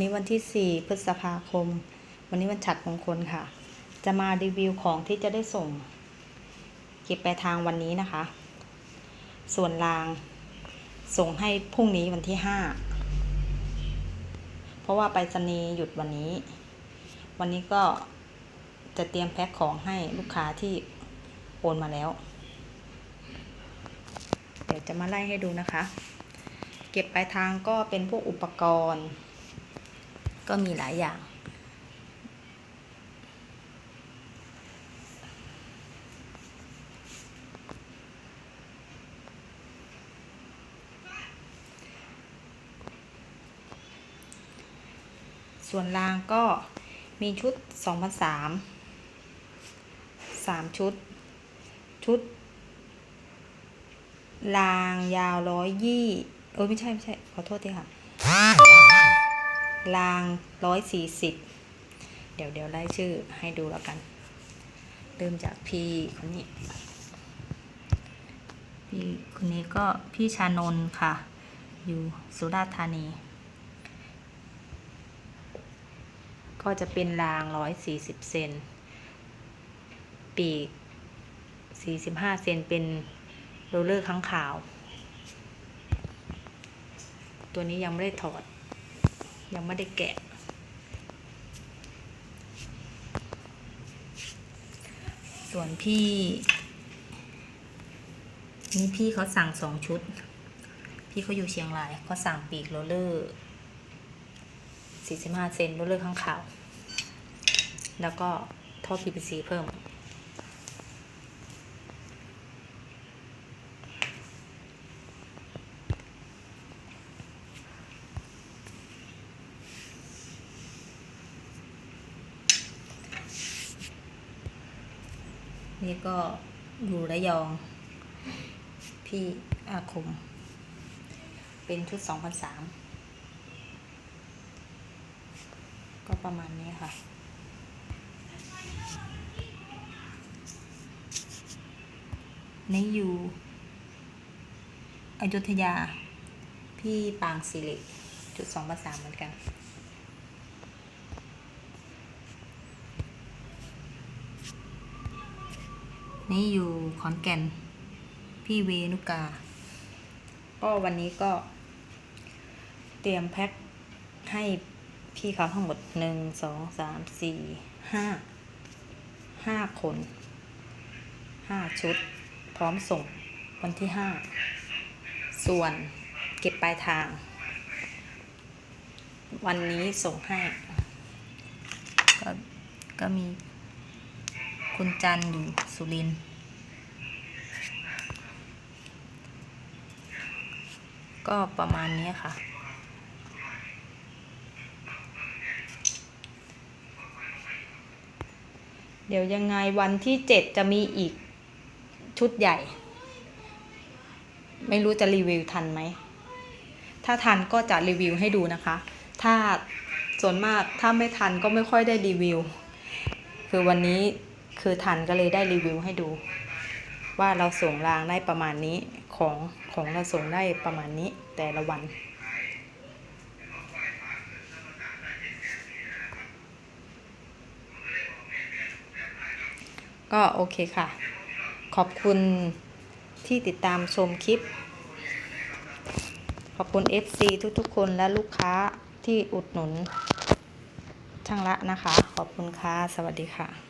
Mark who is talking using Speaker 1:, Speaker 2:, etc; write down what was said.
Speaker 1: นี้วันที่ 4 พฤษภาคม วันนี้วันฉัดมงคลค่ะ จะมารีวิวของที่จะได้ส่ง เก็บไปลายทางวันนี้นะคะ ส่วนรางส่งให้พรุ่งนี้วันที่ 5 เพราะว่าไปรษณีย์หยุดวันนี้ วันนี้ก็จะเตรียมแพ็คของให้ลูกค้าที่โอนมาแล้ว เดี๋ยวจะมาไล่ให้ดูนะคะ เก็บปลายทางก็เป็นพวกอุปกรณ์ ก็มีหลายอย่าง ส่วนรางก็มีชุด2 0 0 3 3 ชุด ชุด รางยาวร้อยยี่เออไม่ใช่ ไม่ใช่ ขอโทษทีค่ะ รางร้อยสี่สิบเดี๋ยวเดี๋ยวไล่ชื่อให้ดูแล้วกัน เริ่มจากพี่คนนี้ พี่คนนี้ก็พี่ชานนท์ค่ะ อยู่สุราษฎร์ธานี ก็จะเป็นรางร้อยสี่สิบเซน ปีกสี่สิบห้าเซนเป็นโรลเลอร์ข้างขาว ตัวนี้ยังไม่ได้ถอด ยังไม่ได้แกะ ส่วนพี่ นี่พี่เขาสั่งสองชุด พี่เขาอยู่เชียงรายเขาสั่งปีกโรลเลอร์45 เซนโรลเลอร์ข้างขาว แล้วก็ท่อ PVC เพิ่ม นี่ก็อยู่ระยอง พี่อาคม เป็นชุดสองพันสามก็ประมาณนี้ค่ะในอยู่อยุธยา พี่ปางสิริจุดสองพันสามเหมือนกัน นี่อยู่ขอนแก่น พี่เวนุกา ก็วันนี้ก็ เตรียมแพ็คให้พี่เขาทั้งหมดหนึ่งสองสามสี่ห้าห้าคนห้าชุด พร้อมส่งวันที่ห้าส่วนเก็บปลายทาง วันนี้ส่งให้ ก็ก็มี คุณจันอยู่สุรินก็ประมาณนี้ค่ะ เดี๋ยวยังไงวันที่เจ็ดจะมีอีกชุดใหญ่ ไม่รู้จะรีวิวทันไหม ถ้าทันก็จะรีวิวให้ดูนะคะ ถ้าส่วนมากถ้าไม่ทันก็ไม่ค่อยได้รีวิว คือวันนี้ คือทันก็เลยได้รีวิวให้ดู ว่าเราส่งรางได้ประมาณนี้ของของเราส่งได้ประมาณนี้แต่ละวัน ก็โอเคค่ะ ขอบคุณที่ติดตามชมคลิป ขอบคุณ FC ทุกๆ คนและลูกค้าที่อุดหนุนช่างละนะคะ ขอบคุณค่ะ สวัสดีค่ะ